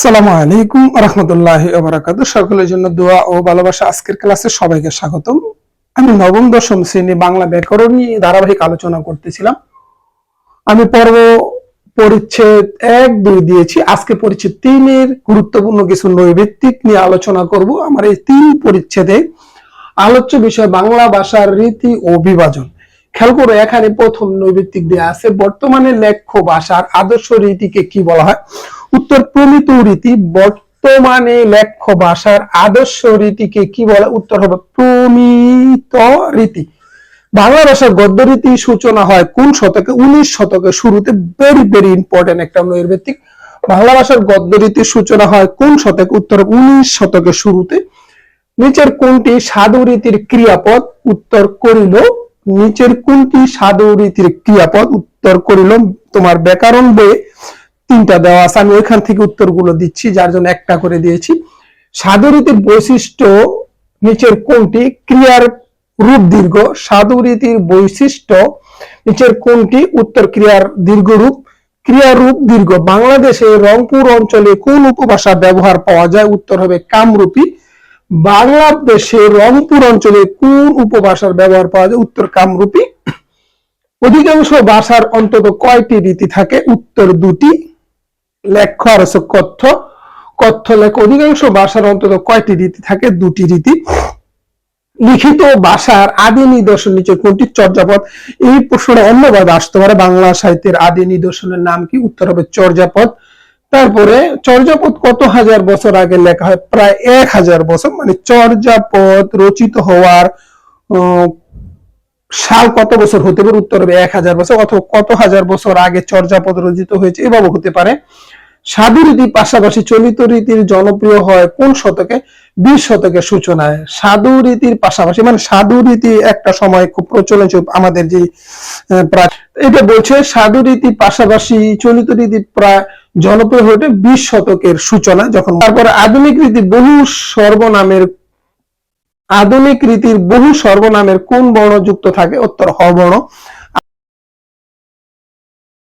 আসসালামু আলাইকুম রহমতুল্লাহ বারাকাত সকলের জন্য দোয়া ও ভালোবাসা আজকের ক্লাসে সবাইকে স্বাগতম। আমি নবম, দশম শ্রেণি বাংলা ব্যাকরণ নিয়ে ধারাবাহিক আলোচনা করতেছিলাম। আমি পর্ব পরিচ্ছেদ এক, দুই দিয়েছি। আজকে পরিচ্ছেদ তিনের গুরুত্বপূর্ণ কিছু নৈভিত্তিক নিয়ে আলোচনা করব। আমার এই তিন পরিচ্ছেদে আলোচ্য বিষয় বাংলা ভাষার রীতি ও বিভাজন। খেয়াল করো, এখানে প্রথম নৈভিত্তিক দেয়া আছে, বর্তমানে লেখ্য ভাষার আদর্শ রীতিকে কি বলা হয়? উত্তর প্রমিত রীতি বর্তমানে লেখ্য ভাষার আদর্শ রীতিকে কি বলে? উত্তর হবে প্রমিত রীতি। বাংলা ভাষার গদ্য রীতি সূচনা হয় কোন শতকে? উনিশ শতকের শুরুতে। ভেরি ভেরি ইম্পর্টেন্ট একটা নৈর্ভিত্তিক বাংলা ভাষার গদ্য রীতির সূচনা হয় কোন শতকে? উত্তর উনিশ শতকের শুরুতে। নিচের কোনটি সাধু রীতির ক্রিয়াপদ? উত্তর করিল, নিচের কোনটি সাধু রীতির ক্রিয়াপদ? উত্তর করিল, তোমার ব্যাকরণ বইয়ে। তিনটা দেওয়া আছে, আমি ওইখান থেকে উত্তরগুলো দিচ্ছি, যার জন্য একটা করে দিয়েছি। সাধু রীতির বৈশিষ্ট্য নিচের কোনটি? ক্রিয়ার রূপ দীর্ঘ। সাধু রীতির বৈশিষ্ট্য নিচের কোনটি? উত্তর ক্রিয়ার দীর্ঘ রূপ। ক্রিয়ার রূপ দীর্ঘ। বাংলাদেশে রংপুর অঞ্চলে কোন উপভাষা ব্যবহার পাওয়া যায়? উত্তর হবে কামরূপী। বাংলাদেশে রংপুর অঞ্চলে কোন উপভাষার ব্যবহার পাওয়া যায়? উত্তর কামরূপী। অধিকাংশ ভাষার অন্তত কয়টি রীতি থাকে? উত্তর দুটি। লেখ্য আর হচ্ছে কথ্য কথ্য লেখ, অধিকাংশ ভাষার অন্তত কয়টি রীতি থাকে? দুটি রীতি। লিখিত ভাষার আদি নিদর্শন নিচে কোনটি চর্যাপদ? এই প্রশ্নটা অন্যভাবে আসতে পারে, বাংলা সাহিত্যের আদি নিদর্শনের নাম কি? উত্তর হবে চর্যাপদ। তারপরে চর্যাপদ কত হাজার বছর আগে লেখা হয়? প্রায় এক হাজার বছর। মানে চর্যাপদ রচিত হওয়ার সাল কত বছর হতে পারে? উত্তর হবে এক হাজার বছর। অথবা কত হাজার বছর আগে চর্যাপদ রচিত হয়েছে? এভাবে হতে পারে। সাধু রীতির পাশাপাশি চলিত রীতির জনপ্রিয় হয় কোন শতকে? বিশ শতকের সূচনায়। সাধু রীতির পাশাপাশি মানে সাধু রীতি একটা সময় খুব প্রচলন ছিল আমাদের যে এটা বলছে সাধু রীতির পাশাপাশি চলিত রীতি প্রায় জনপ্রিয় হয়ে বিশ শতকের সূচনা যখন তারপরে আধুনিক রীতি বহু সর্বনামের, আধুনিক রীতির বহু সর্বনামের কোন বর্ণ যুক্ত থাকে? উত্তর হ বর্ণ।